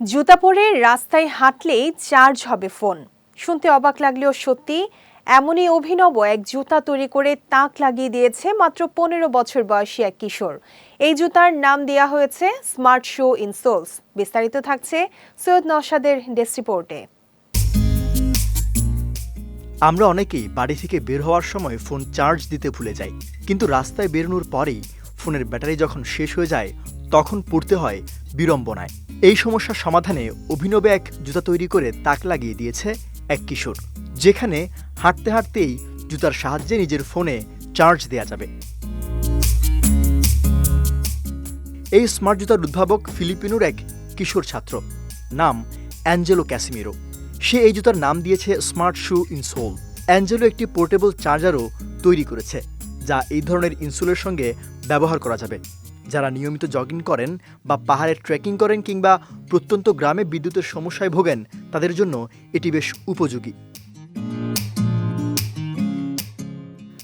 জুতা পরে রাস্তায় হাঁটলেই চার্জ হবে ফোন। শুনতে অবাক লাগলেও সত্যি, এমনই অভিনব এক জুতা তৈরি করে তাক লাগিয়ে দিয়েছে মাত্র পনেরো বছর বয়সী এক কিশোর। এই জুতার নাম দেওয়া হয়েছে স্মার্ট শো ইনসোলস বিস্তারিত থাকছে সৈয়দ নওশাদের ডেস্ক রিপোর্টে। আমরা অনেকেই বাড়ি থেকে বের হওয়ার সময় ফোন চার্জ দিতে ভুলে যাই, কিন্তু রাস্তায় বেরোনোর পরেই ফোনের ব্যাটারি যখন শেষ হয়ে যায়, তখন পড়তে হয় বিড়ম্বনায়। এই সমস্যার সমাধানে অভিনব এক জুতা তৈরি করে তাক লাগিয়ে দিয়েছে এক কিশোর, যেখানে হাঁটতে হাঁটতেই জুতার সাহায্যে নিজের ফোনে চার্জ দেওয়া যাবে। এই স্মার্ট জুতার উদ্ভাবক ফিলিপিনোর এক কিশোর ছাত্র, নাম অ্যাঞ্জেলো ক্যাসিমিরো। সে এই জুতার নাম দিয়েছে স্মার্ট শু ইনসোল অ্যাঞ্জেলো একটি পোর্টেবল চার্জারও তৈরি করেছে, যা এই ধরনের ইনসোলের সঙ্গে ব্যবহার করা যাবে। যারা নিয়মিত জগিং করেন বা পাহাড়ে ট্রেকিং করেন কিংবা প্রত্যন্ত গ্রামে বিদ্যুতের সমস্যায় ভোগেন, তাদের জন্য এটি বেশ উপযোগী।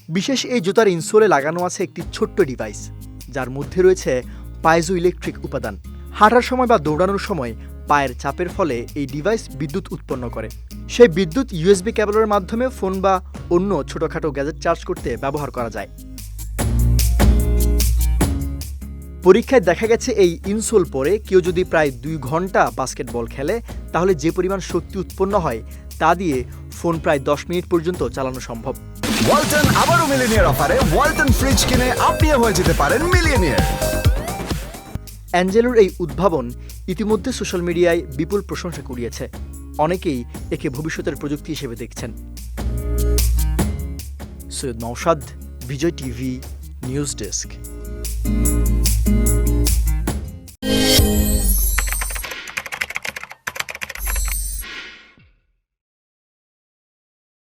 বিশেষ এই জুতার ইনসোলে লাগানো আছে একটি ছোট্ট ডিভাইস যার মধ্যে রয়েছে পাইজো ইলেকট্রিক উপাদান। হাঁটার সময় বা দৌড়ানোর সময় পায়ের চাপের ফলে এই ডিভাইস বিদ্যুৎ উৎপন্ন করে। সেই বিদ্যুৎ ইউএসবি কেবলের মাধ্যমে ফোন বা অন্য ছোটখাটো গ্যাজেট চার্জ করতে ব্যবহার করা যায়। পরীক্ষায় দেখা গেছে এই ইনসোল পরে কেউ যদি প্রায় দুই ঘণ্টা বাস্কেটবল খেলে তাহলে যে পরিমাণ শক্তি উৎপন্ন হয় তা দিয়ে ফোন প্রায় দশ মিনিট পর্যন্ত চালানো সম্ভব। ওয়ালটন আবারও মিলিনিয়ার অফারে ওয়ালটন ফ্রিজ কিনে আপনিও হয়ে যেতে পারেন মিলিয়নিয়ার। অ্যাঞ্জেলোর এই উদ্ভাবন ইতিমধ্যে সোশ্যাল মিডিয়ায় বিপুল প্রশংসা কুড়িয়েছে। অনেকেই একে ভবিষ্যতের প্রযুক্তি হিসেবে দেখছেন। Syed Noushad Bijoy TV news desk.